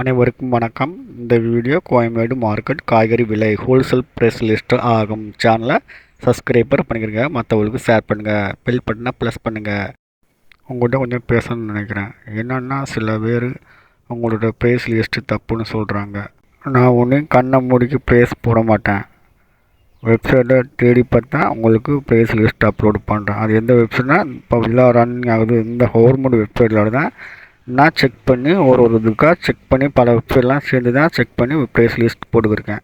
அனைவருக்கும் வணக்கம். இந்த வீடியோ கோயம்பேடு மார்க்கெட் காய்கறி விலை ஹோல்சேல் ப்ரைஸ் லிஸ்ட் ஆகும் சேனலை சப்ஸ்கிரைபர் பண்ணிக்கிறங்க மற்றவங்களுக்கு ஷேர் பண்ணுங்கள் பில் பண்ணால் ப்ளஸ் பண்ணுங்கள் உங்கள்கிட்ட கொஞ்சம் பேசணும்னு நினைக்கிறேன். என்னென்னா சில பேர் உங்களோட ப்ரைஸ் லிஸ்ட்டு தப்புன்னு சொல்கிறாங்க நான் ஒன்றும் கண்ணை மூடிக்கு ப்ரைஸ் போட மாட்டேன். வெப்சைட்டை தேடி பார்த்தா உங்களுக்கு ப்ரைஸ் லிஸ்ட் அப்லோடு பண்ணுறேன் அது எந்த வெப்சைட்னா இப்போ எல்லாம் ரன்னிங் ஆகுது இந்த கவர்மெண்ட் வெப்சைட்டில் தான் நான் செக் பண்ணி ஒரு ஒரு இதுக்காக செக் பண்ணி பல வெப்சைட்லாம் சேர்ந்து தான் செக் பண்ணி ப்ரைஸ் லிஸ்ட் போட்டுக்கிருக்கேன்.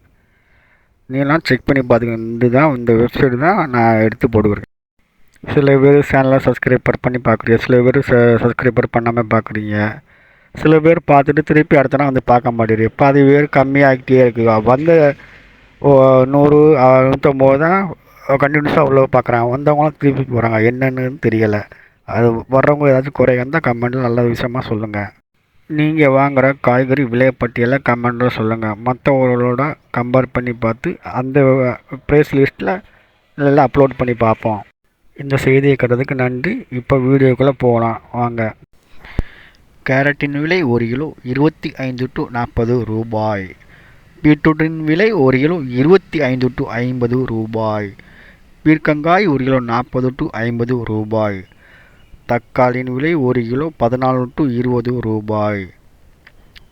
நீலாம் செக் பண்ணி பார்த்துக்க தான் இந்த வெப்சைட் தான் நான் எடுத்து போட்டுக்கிறேன் சில பேர் சேனலை சப்ஸ்கிரைபர் பண்ணி பார்க்குறீங்க சில பேர் சப்ஸ்கிரைபர் பண்ணாமல் பார்க்குறீங்க சில பேர் பார்த்துட்டு திருப்பி அடுத்த நாள் வந்து பார்க்க மாட்டேங்குது பாதி பேர் கம்மியாகிட்டே இருக்குது வந்த ஓ, நூறு நூற்றம்பது தான் கண்டினியூஸாக அவ்வளோ பார்க்குறாங்க வந்தவங்களாம் திருப்பி போகிறாங்க என்னென்னு தெரியலை. அது வர்றவங்க ஏதாச்சும் குறை இருந்தால் கமெண்ட்டில் நல்ல விஷயமா சொல்லுங்கள் நீங்கள் வாங்குகிற காய்கறி விலைப்பட்டியலை கமெண்ட்டில் சொல்லுங்கள் மற்றவங்களோட கம்பேர் பண்ணி பார்த்து அந்த ப்ரைஸ் லிஸ்ட்டில் நல்லா அப்லோட் பண்ணி பார்ப்போம். இந்த செய்தியை கேட்டதுக்கு நன்றி. இப்போ வீடியோக்குள்ளே போகலாம் வாங்க. கேரட்டின் விலை ஒரு கிலோ இருபத்தி ஐந்து டு நாற்பது ரூபாய். பீட்ரூட்டின் விலை ஒரு கிலோ இருபத்தி ஐந்து டு ஐம்பது ரூபாய். பீர்க்கங்காய் ஒரு கிலோ நாற்பது டு ஐம்பது ரூபாய். தக்காளியின் விலை ஒரு கிலோ பதினாலு டு இருபது ரூபாய்.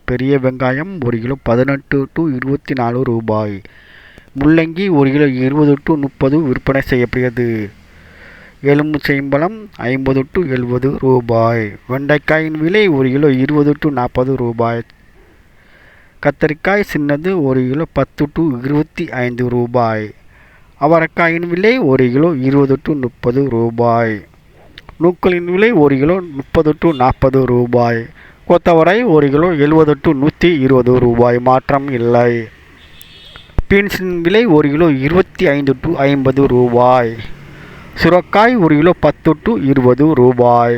பெரிய வெங்காயம் ஒரு கிலோ பதினெட்டு டு இருபத்தி நாலு ரூபாய். முள்ளங்கி ஒரு கிலோ இருபது டு முப்பது விற்பனை செய்யப்படுகிறது. எலும்புச்சைம்பழம் ஐம்பது டு எழுபது ரூபாய். வெண்டைக்காயின் விலை ஒரு கிலோ இருபது டு நாற்பது ரூபாய். கத்தரிக்காய் சின்னது ஒரு கிலோ பத்து டு இருபத்தி ஐந்து ரூபாய். அவரைக்காயின் விலை ஒரு கிலோ இருபது டு முப்பது ரூபாய். நூக்களின் விலை ஒரு கிலோ முப்பது டு நாற்பது ரூபாய். கொத்தவரை ஒரு கிலோ எழுபது டு நூற்றி இருபது ரூபாய். மாற்றம் இல்லை. பீன்ஸின் விலை ஒரு கிலோ இருபத்தி ஐந்து டு ஐம்பது ரூபாய். சுரக்காய் ஒரு கிலோ பத்து டு இருபது ரூபாய்.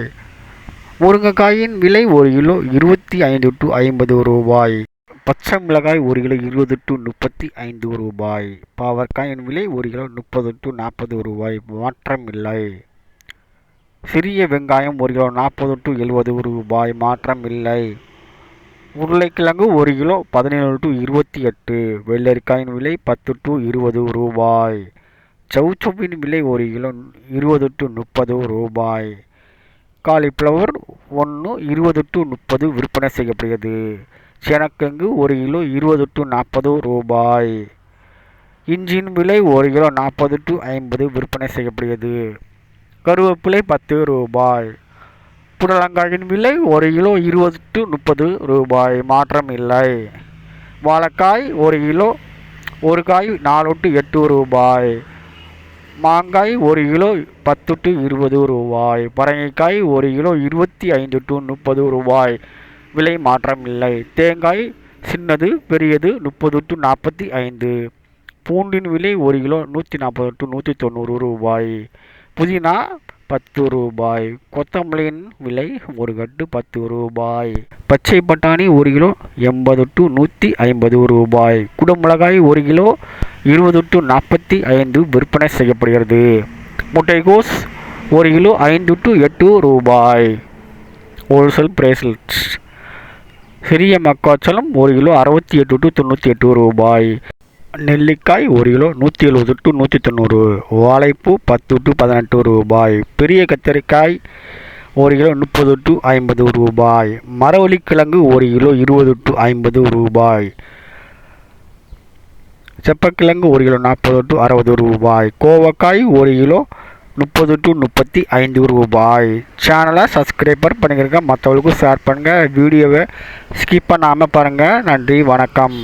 முருங்கைக்காயின் விலை ஒரு கிலோ இருபத்தி ஐந்து டு ஐம்பது ரூபாய். பச்சை மிளகாய் ஒரு கிலோ இருபது டு முப்பத்தி ஐந்து ரூபாய். பாவற்காயின் விலை ஒரு கிலோ முப்பது டு நாற்பது ரூபாய். மாற்றம் இல்லை. சிறிய வெங்காயம் ஒரு கிலோ நாற்பது டு எழுபது ரூபாய். மாற்றம் இல்லை உருளைக்கிழங்கு ஒரு கிலோ பதினேழு டு இருபத்தி எட்டு. வெள்ளரிக்காயின் விலை பத்து டு இருபது ரூபாய். சவுச்சவ்வின் விலை ஒரு கிலோ இருபது டு முப்பது ரூபாய். காலிஃப்ளவர் ஒன்று இருபது டு முப்பது விற்பனை செய்யப்படுகிறது. சேனக்கிழங்கு ஒரு கிலோ இருபது டு நாற்பது ரூபாய். இஞ்சின் விலை ஒரு கிலோ நாற்பது டு ஐம்பது விற்பனை செய்யப்படுகிறது. கருவேப்பிலை பத்து ரூபாய். புடலங்காயின் விலை ஒரு கிலோ இருபது டு முப்பது ரூபாய். மாற்றம் இல்லை. வாழைக்காய் ஒரு கிலோ ஒரு காய் நாலு டு எட்டு ரூபாய். மாங்காய் ஒரு கிலோ பத்து டு இருபது ரூபாய். பரங்கிக்காய் ஒரு கிலோ இருபத்தி ஐந்து டு முப்பது ரூபாய். விலை மாற்றம் இல்லை. தேங்காய் சின்னது பெரியது முப்பது டு நாற்பத்தி ஐந்து. பூண்டின் விலை ஒரு கிலோ நூற்றி நாற்பது டு நூற்றி தொண்ணூறு ரூபாய். புதினா பத்து ரூபாய். கொத்தமல்லியின் விலை ஒரு கட்டு பத்து ரூபாய். பச்சை பட்டாணி ஒரு கிலோ எண்பது டு நூற்றி ஐம்பது ரூபாய். குடமிளகாய் ஒரு கிலோ இருபது டு நாற்பத்தி ஐந்து விற்பனை செய்யப்படுகிறது. முட்டைகோஸ் ஒரு கிலோ ஐந்து டு எட்டு ரூபாய். ஹோல்சேல் பிரேஸ்லெட்ஸ் சிறிய மக்காச்சோளம் ஒரு கிலோ அறுபத்தி எட்டு டு தொண்ணூற்றி எட்டு ரூபாய். நெல்லிக்காய் ஒரு கிலோ நூற்றி எழுபது டு நூற்றி தொண்ணூறு. வாழைப்பூ பத்து டு பதினெட்டு ரூபாய். பெரிய கத்தரிக்காய் ஒரு கிலோ முப்பது டு ஐம்பது ரூபாய். மரவள்ளிக்கிழங்கு ஒரு கிலோ இருபது டு ஐம்பது ரூபாய். செப்பக்கிழங்கு ஒரு கிலோ நாற்பது டு அறுபது ரூபாய். கோவக்காய் ஒரு கிலோ முப்பது டு முப்பத்தி ஐந்து ரூபாய். சேனலை சப்ஸ்கிரைபர் பண்ணிக்கிறங்க மற்றவங்களுக்கும் ஷேர் பண்ணுங்கள் வீடியோவை ஸ்கிப் பண்ணாமல் பாருங்கள் நன்றி வணக்கம்.